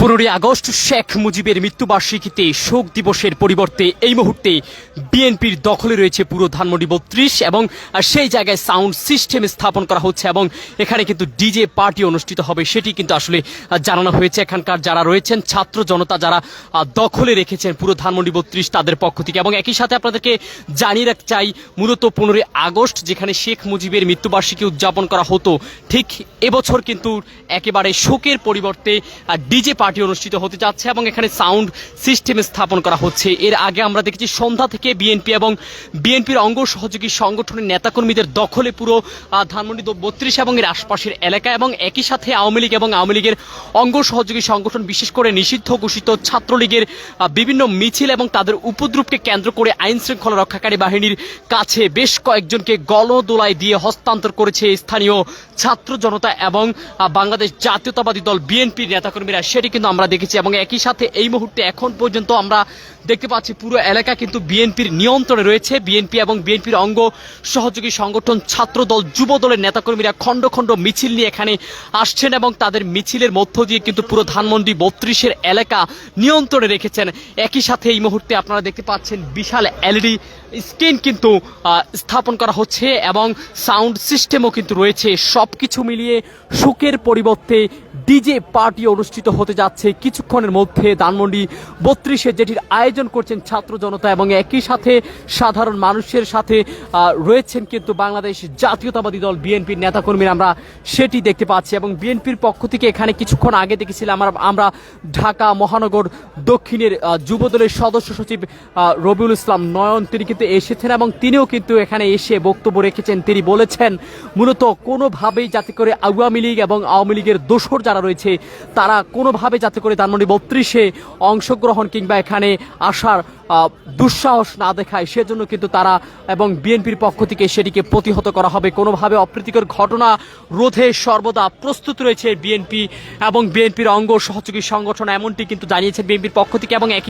পনেরোই আগস্ট শেখ মুজিবের মৃত্যুবার্ষিকীতে শোক দিবসের পরিবর্তে এই মুহূর্তে বিএনপির দখলে রয়েছে পুরো ধানমন্ডি বত্রিশ এবং সেই জায়গায় সাউন্ড সিস্টেম স্থাপন করা হচ্ছে এবং এখানে কিন্তু ডিজে পার্টি অনুষ্ঠিত হবে, সেটি কিন্তু আসলে জানানো হয়েছে। এখানকার যারা রয়েছেন, ছাত্র জনতা যারা দখলে রেখেছেন পুরো ধানমন্ডি বত্রিশ তাদের পক্ষ থেকে। এবং একই সাথে আপনাদেরকে জানিয়ে রাখতে চাই, মূলত পনেরোই আগস্ট যেখানে শেখ মুজিবের মৃত্যুবার্ষিকী উদযাপন করা হতো, ঠিক এবছর কিন্তু একেবারে শোকের পরিবর্তে ডিজে পার্টি অনুষ্ঠিত হতে যাচ্ছে এবং এখানে সাউন্ড সিস্টেম স্থাপন করা হচ্ছে। এর আগে আমরা দেখেছি সন্ধ্যা থেকে বিএনপি এবং বিএনপির অঙ্গ সহযোগী সংগঠনের নেতাকর্মীদের দখলে পুরো ধানমন্ডি বত্রিশ এবং এর আশপাশের এলাকা এবং একই সাথে আওয়ামী লীগ এবং আওয়ামী লীগের অঙ্গ সহযোগী সংগঠন, বিশেষ করে নিষিদ্ধ ঘোষিত ছাত্রলীগের বিভিন্ন মিছিল এবং তাদের উপদ্রবকে কেন্দ্র করে আইন শৃঙ্খলা রক্ষাকারী বাহিনীর কাছে বেশ কয়েকজনকে গলদোলায় দিয়ে হস্তান্তর করেছে স্থানীয় ছাত্র জনতা এবং বাংলাদেশ জাতীয়তাবাদী দল বিএনপির নেতাকর্মীরা। সেটি কিন্তু আমরা দেখেছি এবং একই সাথে এই মুহূর্তে এখন পর্যন্ত আমরা দেখতে পাচ্ছি পুরো এলাকা কিন্তু বিএনপির নিয়ন্ত্রণে রয়েছে। বিএনপি এবং বিএনপির অঙ্গ সহযোগী সংগঠন ছাত্র দল যুব দলের নেতাকর্মীরা খণ্ড খণ্ড মিছিল নিয়ে এখানে আসছেন এবং তাদের মিছিলের মধ্য দিয়ে কিন্তু পুরো ধানমন্ডি বত্রিশের এলাকা নিয়ন্ত্রণে রেখেছেন। একই সাথে এই মুহূর্তে আপনারা দেখতে পাচ্ছেন বিশাল এলইডি স্ক্রিন কিন্তু স্থাপন করা হচ্ছে এবং সাউন্ড সিস্টেমও কিন্তু রয়েছে। সব কিছু মিলিয়ে সুখের পরিবর্তে ডিজে পার্টি অনুষ্ঠিত হতে যাচ্ছে। কিছুক্ষণের মধ্যে ধানমন্ডি বত্রিশে যেটির আয়োজন করছেন ছাত্র জনতা এবং একই সাথে সাধারণ মানুষের সাথে রয়েছেন কিন্তু বাংলাদেশ জাতীয়তাবাদী দল বিএনপির নেতাকর্মীরা। আমরা সেটি দেখতে পাচ্ছি এবং বিএনপির পক্ষ থেকে এখানে কিছুক্ষণ আগে দেখেছিলাম, আমরা ঢাকা মহানগর দক্ষিণের যুবদলের সদস্য সচিব রবিউল ইসলাম নয়ন, তিনি কিন্তু এসেছেন এবং তিনিও কিন্তু এখানে এসে বক্তব্য রেখেছেন। তিনি বলেছেন, মূলত কোনোভাবেই যাতে করে আওয়ামী লীগ এবং আওয়ামী লীগের দোসর যারা রয়েছে, তারা কোনোভাবে যাতে করে ধানমন্ডি বত্রিশে অংশগ্রহণ কিংবা এখানে আসার দুঃসাহস না দেখায়, সেজন্য কিন্তু তারা এবং বিএনপির পক্ষ থেকে সেটিকে প্রতিহত করা হবে। কোনোভাবে অপ্রীতিকর ঘটনা রোধে সর্বদা প্রস্তুত রয়েছে বিএনপি এবং বিএনপির অঙ্গ সহযোগী সংগঠন, এমনটি কিন্তু জানিয়েছে বিএনপির পক্ষ থেকে এবং একই